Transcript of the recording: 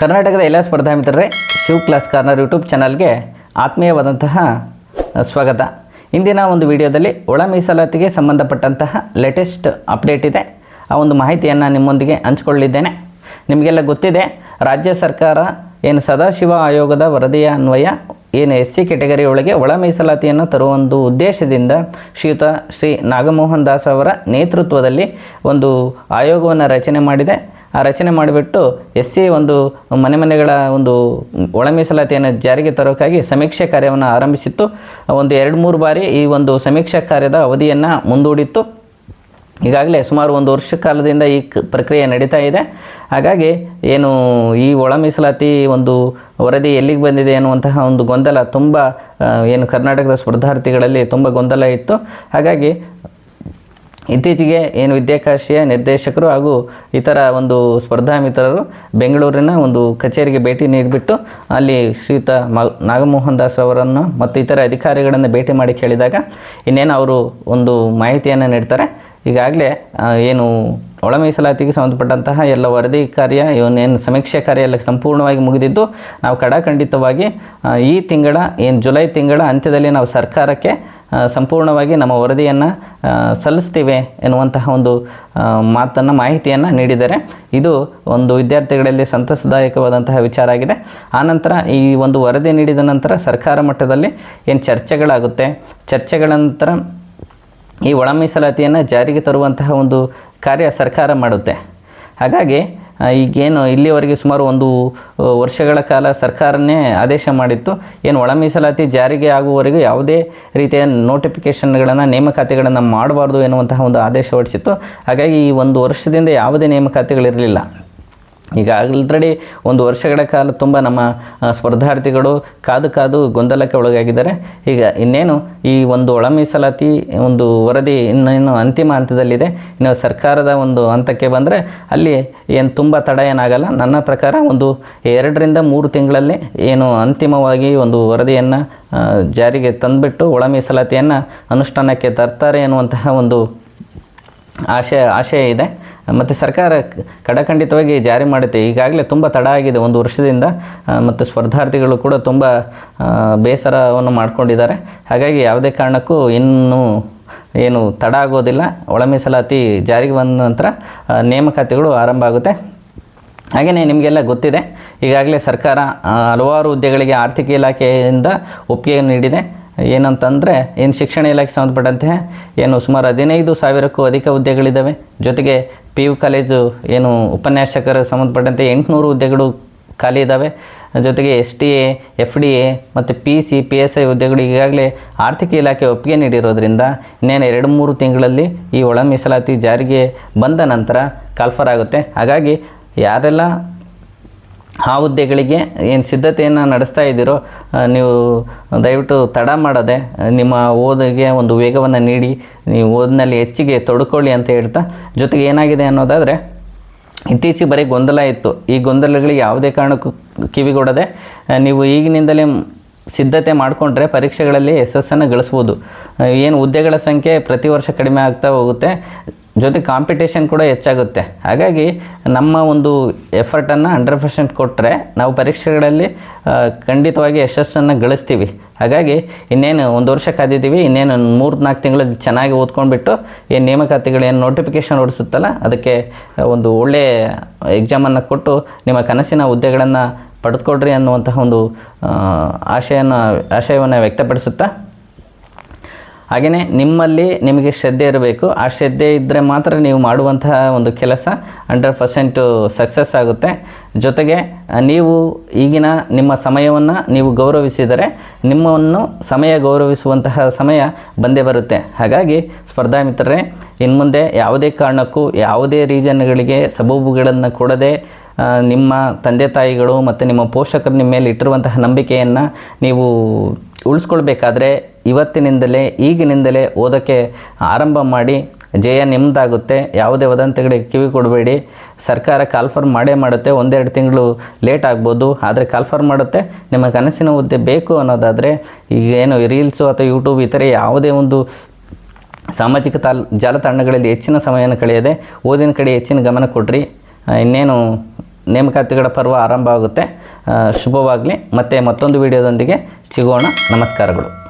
ಕರ್ನಾಟಕದ ಎಲ್ಲ ಸ್ಪರ್ಧಾ ಮಿತ್ರರೇ, ಶಿವ್ ಕ್ಲಾಸ್ ಕಾರ್ನರ್ ಯೂಟ್ಯೂಬ್ ಚಾನಲ್ಗೆ ಆತ್ಮೀಯವಾದಂತಹ ಸ್ವಾಗತ. ಇಂದಿನ ಒಂದು ವಿಡಿಯೋದಲ್ಲಿ ಒಳ ಮೀಸಲಾತಿಗೆ ಸಂಬಂಧಪಟ್ಟಂತಹ ಲೇಟೆಸ್ಟ್ ಅಪ್ಡೇಟ್ ಇದೆ. ಆ ಒಂದು ಮಾಹಿತಿಯನ್ನು ನಿಮ್ಮೊಂದಿಗೆ ಹಂಚಿಕೊಳ್ಳಿದ್ದೇನೆ. ನಿಮಗೆಲ್ಲ ಗೊತ್ತಿದೆ, ರಾಜ್ಯ ಸರ್ಕಾರ ಏನು ಸದಾಶಿವ ಆಯೋಗದ ವರದಿಯ ಅನ್ವಯ, ಏನು ಎಸ್ ಸಿ ಕೆಟಗರಿ ಒಳಗೆ ಒಳ ಮೀಸಲಾತಿಯನ್ನು ತರುವ ಒಂದು ಉದ್ದೇಶದಿಂದ ಶ್ರೀಯುತ ಶ್ರೀ ನಾಗಮೋಹನ್ ದಾಸ್ ಅವರ ನೇತೃತ್ವದಲ್ಲಿ ಒಂದು ಆಯೋಗವನ್ನು ರಚನೆ ಮಾಡಿದೆ. ಆ ರಚನೆ ಮಾಡಿಬಿಟ್ಟು ಎಸ್ ಸಿ ಒಂದು ಮನೆ ಮನೆಗಳ ಒಂದು ಒಳ ಮೀಸಲಾತಿಯನ್ನು ಜಾರಿಗೆ ತರೋಕ್ಕಾಗಿ ಸಮೀಕ್ಷೆ ಕಾರ್ಯವನ್ನು ಆರಂಭಿಸಿತ್ತು. ಒಂದು ಎರಡು ಮೂರು ಬಾರಿ ಈ ಒಂದು ಸಮೀಕ್ಷಾ ಕಾರ್ಯದ ಅವಧಿಯನ್ನು ಮುಂದೂಡಿತ್ತು. ಈಗಾಗಲೇ ಸುಮಾರು ಒಂದು ವರ್ಷ ಕಾಲದಿಂದ ಈ ಪ್ರಕ್ರಿಯೆ ನಡೀತಾ ಇದೆ. ಹಾಗಾಗಿ ಏನು ಈ ಒಳ ಮೀಸಲಾತಿ ಒಂದು ವರದಿ ಎಲ್ಲಿಗೆ ಬಂದಿದೆ ಅನ್ನುವಂತಹ ಒಂದು ಗೊಂದಲ ತುಂಬ ಏನು ಕರ್ನಾಟಕದ ಸ್ಪರ್ಧಾರ್ಥಿಗಳಲ್ಲಿ ತುಂಬ ಗೊಂದಲ ಇತ್ತು. ಹಾಗಾಗಿ ಇತ್ತೀಚೆಗೆ ಏನು ವಿದ್ಯಾಕಾಶಿಯ ನಿರ್ದೇಶಕರು ಹಾಗೂ ಇತರ ಒಂದು ಸ್ಪರ್ಧಾ ಮಿತ್ರರು ಬೆಂಗಳೂರಿನ ಒಂದು ಕಚೇರಿಗೆ ಭೇಟಿ ನೀಡಿಬಿಟ್ಟು ಅಲ್ಲಿ ಶ್ರೀಯುತ ಮ ನಾಗಮೋಹನ್ ದಾಸ್ ಅವರನ್ನು ಮತ್ತು ಇತರ ಅಧಿಕಾರಿಗಳನ್ನು ಭೇಟಿ ಮಾಡಿ ಕೇಳಿದಾಗ ಇನ್ನೇನು ಅವರು ಒಂದು ಮಾಹಿತಿಯನ್ನು ನೀಡ್ತಾರೆ. ಈಗಾಗಲೇ ಏನು ಒಳ ಮೀಸಲಾತಿಗೆ ಸಂಬಂಧಪಟ್ಟಂತಹ ಎಲ್ಲ ವರದಿ ಕಾರ್ಯ, ಇವನ್ನೇನು ಸಮೀಕ್ಷೆ ಕಾರ್ಯ ಎಲ್ಲ ಸಂಪೂರ್ಣವಾಗಿ ಮುಗಿದಿದ್ದು, ನಾವು ಕಡಾಖಂಡಿತವಾಗಿ ಈ ತಿಂಗಳ, ಏನು ಜುಲೈ ತಿಂಗಳ ಅಂತ್ಯದಲ್ಲಿ ನಾವು ಸರ್ಕಾರಕ್ಕೆ ಸಂಪೂರ್ಣವಾಗಿ ನಮ್ಮ ವರದಿಯನ್ನು ಸಲ್ಲಿಸ್ತೀವಿ ಎನ್ನುವಂತಹ ಒಂದು ಮಾತನ್ನು, ಮಾಹಿತಿಯನ್ನು ನೀಡಿದ್ದಾರೆ. ಇದು ಒಂದು ವಿದ್ಯಾರ್ಥಿಗಳಲ್ಲಿ ಸಂತಸದಾಯಕವಾದಂತಹ ವಿಚಾರ ಆಗಿದೆ. ಆನಂತರ ಈ ಒಂದು ವರದಿ ನೀಡಿದ ನಂತರ ಸರ್ಕಾರ ಮಟ್ಟದಲ್ಲಿ ಏನು ಚರ್ಚೆಗಳಾಗುತ್ತೆ? ಚರ್ಚೆಗಳ ನಂತರ ಈ ಒಳ ಮೀಸಲಾತಿಯನ್ನು ಜಾರಿಗೆ ತರುವಂತಹ ಒಂದು ಕಾರ್ಯ ಸರ್ಕಾರ ಮಾಡುತ್ತೆ. ಹಾಗಾಗಿ ಈಗೇನು ಇಲ್ಲಿವರೆಗೆ ಸುಮಾರು ಒಂದು ವರ್ಷಗಳ ಕಾಲ ಸರ್ಕಾರನೇ ಆದೇಶ ಮಾಡಿತ್ತು. ಏನು ಒಳ ಮೀಸಲಾತಿ ಜಾರಿಗೆ ಆಗುವವರೆಗೂ ಯಾವುದೇ ರೀತಿಯ ನೋಟಿಫಿಕೇಷನ್ಗಳನ್ನು ನೇಮಕಾತಿಗಳನ್ನು ಮಾಡಬಾರ್ದು ಎನ್ನುವಂತಹ ಒಂದು ಆದೇಶ ಹೊರಡಿಸಿತ್ತು. ಹಾಗಾಗಿ ಈ ಒಂದು ವರ್ಷದಿಂದ ಯಾವುದೇ ನೇಮಕಾತಿಗಳಿರಲಿಲ್ಲ ಈಗ ಆಲ್ರೆಡಿ ಒಂದು ವರ್ಷಗಳ ಕಾಲ ತುಂಬ ನಮ್ಮ ಸ್ಪರ್ಧಾರ್ಥಿಗಳು ಕಾದು ಕಾದು ಗೊಂದಲಕ್ಕೆ ಒಳಗಾಗಿದ್ದಾರೆ. ಈಗ ಇನ್ನೇನು, ಈ ಒಂದು ಒಳ ಮೀಸಲಾತಿ ಒಂದು ವರದಿ ಇನ್ನೇನು ಅಂತಿಮ ಹಂತದಲ್ಲಿದೆ. ಇನ್ನು ಸರ್ಕಾರದ ಒಂದು ಹಂತಕ್ಕೆ ಬಂದರೆ ಅಲ್ಲಿ ಏನು ತುಂಬ ತಡ ಏನಾಗಲ್ಲ ನನ್ನ ಪ್ರಕಾರ ಒಂದು ಎರಡರಿಂದ ಮೂರು ತಿಂಗಳಲ್ಲಿ ಏನು ಅಂತಿಮವಾಗಿ ಒಂದು ವರದಿಯನ್ನು ಜಾರಿಗೆ ತಂದುಬಿಟ್ಟು ಒಳ ಮೀಸಲಾತಿಯನ್ನು ಅನುಷ್ಠಾನಕ್ಕೆ ತರ್ತಾರೆ ಎನ್ನುವಂತಹ ಒಂದು ಆಶಯ ಆಶಯ ಇದೆ. ಮತ್ತು ಸರ್ಕಾರ ಕಡಖಂಡಿತವಾಗಿ ಜಾರಿ ಮಾಡುತ್ತೆ. ಈಗಾಗಲೇ ತುಂಬ ತಡ ಆಗಿದೆ. ಒಂದು ವರ್ಷದಿಂದ ಮತ್ತು ಸ್ಪರ್ಧಾರ್ಥಿಗಳು ಕೂಡ ತುಂಬ ಬೇಸರವನ್ನು ಮಾಡಿಕೊಂಡಿದ್ದಾರೆ. ಹಾಗಾಗಿ ಯಾವುದೇ ಕಾರಣಕ್ಕೂ ಇನ್ನೂ ಏನು ತಡ ಆಗೋದಿಲ್ಲ. ಒಳ ಮೀಸಲಾತಿ ಜಾರಿಗೆ ಬಂದ ನಂತರ ನೇಮಕಾತಿಗಳು ಆರಂಭ ಆಗುತ್ತೆ. ಹಾಗೆಯೇ ನಿಮಗೆಲ್ಲ ಗೊತ್ತಿದೆ. ಈಗಾಗಲೇ ಸರ್ಕಾರ ಹಲವಾರು ಹುದ್ದೆಗಳಿಗೆ ಆರ್ಥಿಕ ಇಲಾಖೆಯಿಂದ ಒಪ್ಪಿಗೆ ನೀಡಿದೆ. ಏನಂತಂದರೆ ಏನು ಶಿಕ್ಷಣ ಇಲಾಖೆ ಸಂಬಂಧಪಟ್ಟಂತೆ ಏನು ಸುಮಾರು ಹದಿನೈದು ಸಾವಿರಕ್ಕೂ ಅಧಿಕ ಹುದ್ದೆಗಳಿದ್ದಾವೆ. ಜೊತೆಗೆ ಪಿ ಯು ಕಾಲೇಜು ಏನು ಉಪನ್ಯಾಸಕರ ಸಂಬಂಧಪಟ್ಟಂತೆ ಎಂಟುನೂರು ಹುದ್ದೆಗಳು ಖಾಲಿ ಇದ್ದಾವೆ. ಜೊತೆಗೆ S T A, F D A ಮತ್ತು P C, P S I ಹುದ್ದೆಗಳು ಈಗಾಗಲೇ ಆರ್ಥಿಕ ಇಲಾಖೆ ಒಪ್ಪಿಗೆ ನೀಡಿರೋದ್ರಿಂದ ಇನ್ನೇನು ಎರಡು ಮೂರು ತಿಂಗಳಲ್ಲಿ ಈ ಒಳ ಮೀಸಲಾತಿ ಜಾರಿಗೆ ಬಂದ ನಂತರ ಕಾಲ್ಫರ್ ಆಗುತ್ತೆ. ಹಾಗಾಗಿ ಯಾರೆಲ್ಲ ಆ ಹುದ್ದೆಗಳಿಗೆ ಏನು ಸಿದ್ಧತೆಯನ್ನು ನಡೆಸ್ತಾ ಇದ್ದೀರೋ ನೀವು ದಯವಿಟ್ಟು ತಡ ಮಾಡದೆ ನಿಮ್ಮ ಓದಿಗೆ ಒಂದು ವೇಗವನ್ನು ನೀಡಿ, ನೀವು ಓದಿನಲ್ಲಿ ಹೆಚ್ಚಿಗೆ ತೊಡ್ಕೊಳ್ಳಿ ಅಂತ ಹೇಳ್ತಾ, ಜೊತೆಗೆ ಏನಾಗಿದೆ ಅನ್ನೋದಾದರೆ, ಇತ್ತೀಚೆಗೆ ಬರೀ ಗೊಂದಲ ಇತ್ತು. ಈ ಗೊಂದಲಗಳಿಗೆ ಯಾವುದೇ ಕಾರಣಕ್ಕೂ ಕಿವಿಗೊಡದೆ ನೀವು ಈಗಿನಿಂದಲೇ ಸಿದ್ಧತೆ ಮಾಡಿಕೊಂಡ್ರೆ ಪರೀಕ್ಷೆಗಳಲ್ಲಿ ಯಶಸ್ಸನ್ನು ಗಳಿಸ್ಬೋದು. ಏನು ಹುದ್ದೆಗಳ ಸಂಖ್ಯೆ ಪ್ರತಿ ವರ್ಷ ಕಡಿಮೆ ಆಗ್ತಾ ಹೋಗುತ್ತೆ. ಜೊತೆ ಕಾಂಪಿಟೇಷನ್ ಕೂಡ ಹೆಚ್ಚಾಗುತ್ತೆ. ಹಾಗಾಗಿ ನಮ್ಮ ಒಂದು ಎಫರ್ಟನ್ನು ಹಂಡ್ರೆಡ್ ಪರ್ಸೆಂಟ್ ಕೊಟ್ಟರೆ ನಾವು ಪರೀಕ್ಷೆಗಳಲ್ಲಿ ಖಂಡಿತವಾಗಿ ಯಶಸ್ಸನ್ನು ಗಳಿಸ್ತೀವಿ. ಹಾಗಾಗಿ ಇನ್ನೇನು ಒಂದು ವರ್ಷ ಕಾದಿದ್ದೀವಿ ಇನ್ನೇನು ಮೂರು ನಾಲ್ಕು ತಿಂಗಳಲ್ಲಿ ಚೆನ್ನಾಗಿ ಓದ್ಕೊಂಡ್ಬಿಟ್ಟು ಏನು ನೇಮಕಾತಿಗಳು ಏನು ನೋಟಿಫಿಕೇಷನ್ ಹೊಡಿಸುತ್ತಲ್ಲ ಅದಕ್ಕೆ ಒಂದು ಒಳ್ಳೆಯ ಎಕ್ಸಾಮನ್ನು ಕೊಟ್ಟು ನಿಮ್ಮ ಕನಸಿನ ಹುದ್ದೆಗಳನ್ನು ಪಡೆದುಕೊಡ್ರಿ ಅನ್ನುವಂತಹ ಒಂದು ಆಶಯನ, ಆಶಯವನ್ನು ವ್ಯಕ್ತಪಡಿಸುತ್ತಾ ಹಾಗೆಯೇ ನಿಮ್ಮಲ್ಲಿ ನಿಮಗೆ ಶ್ರದ್ಧೆ ಇರಬೇಕು. ಆ ಶ್ರದ್ಧೆ ಇದ್ದರೆ ಮಾತ್ರ ನೀವು ಮಾಡುವಂತಹ ಒಂದು ಕೆಲಸ ಹಂಡ್ರೆಡ್ ಪರ್ಸೆಂಟು ಸಕ್ಸಸ್ ಆಗುತ್ತೆ. ಜೊತೆಗೆ ನೀವು ಈಗಿನ ನಿಮ್ಮ ಸಮಯವನ್ನು ನೀವು ಗೌರವಿಸಿದರೆ ನಿಮ್ಮನ್ನು ಸಮಯ ಗೌರವಿಸುವಂತಹ ಸಮಯ ಬಂದೇ ಬರುತ್ತೆ. ಹಾಗಾಗಿ ಸ್ಪರ್ಧಾ ಮಿತ್ರರೇ ಇನ್ನು ಮುಂದೆ ಯಾವುದೇ ಕಾರಣಕ್ಕೂ, ಯಾವುದೇ ರೀಸನ್ಗಳಿಗೆ ಸಬೂಬುಗಳನ್ನು ಕೊಡದೆ ನಿಮ್ಮ ತಂದೆ ತಾಯಿಗಳು ಮತ್ತು ನಿಮ್ಮ ಪೋಷಕರು ನಿಮ್ಮ ಮೇಲೆ ಇಟ್ಟಿರುವಂತಹ ನಂಬಿಕೆಯನ್ನು ನೀವು ಉಳಿಸ್ಕೊಳ್ಬೇಕಾದ್ರೆ ಇವತ್ತಿನಿಂದಲೇ, ಈಗಿನಿಂದಲೇ ಓದೋಕ್ಕೆ ಆರಂಭ ಮಾಡಿ, ಜಯ ನಿಮ್ಮದಾಗುತ್ತೆ ಯಾವುದೇ ವದಂತಿಗಳಿಗೆ ಕಿವಿ ಕೊಡಬೇಡಿ. ಸರ್ಕಾರ ಕಾಲ್ಫರ್ ಮಾಡೇ ಮಾಡುತ್ತೆ. ಒಂದೆರಡು ತಿಂಗಳು ಲೇಟ್ ಆಗ್ಬೋದು. ಆದರೆ ಕಾಲ್ಫರ್ ಮಾಡುತ್ತೆ. ನಿಮ್ಮ ಕನಸಿನ ಹುದ್ದೆ ಬೇಕು ಅನ್ನೋದಾದರೆ, ಈಗ ಏನು ರೀಲ್ಸು ಅಥವಾ ಯೂಟ್ಯೂಬ್ ಇತರೆ ಯಾವುದೇ ಒಂದು ಸಾಮಾಜಿಕ ತಾಲ್, ಜಾಲತಾಣಗಳಲ್ಲಿ ಹೆಚ್ಚಿನ ಸಮಯವನ್ನು ಕಳೆಯದೆ, ಓದಿನ ಕಡೆ ಹೆಚ್ಚಿನ ಗಮನ ಕೊಡ್ರಿ. ಇನ್ನೇನು ನೇಮಕಾತಿಗಳ ಪರ್ವ ಆರಂಭ ಆಗುತ್ತೆ. ಶುಭವಾಗಲಿ. ಮತ್ತು ಮತ್ತೊಂದು ವಿಡಿಯೋದೊಂದಿಗೆ ಸಿಗೋಣ. ನಮಸ್ಕಾರಗಳು.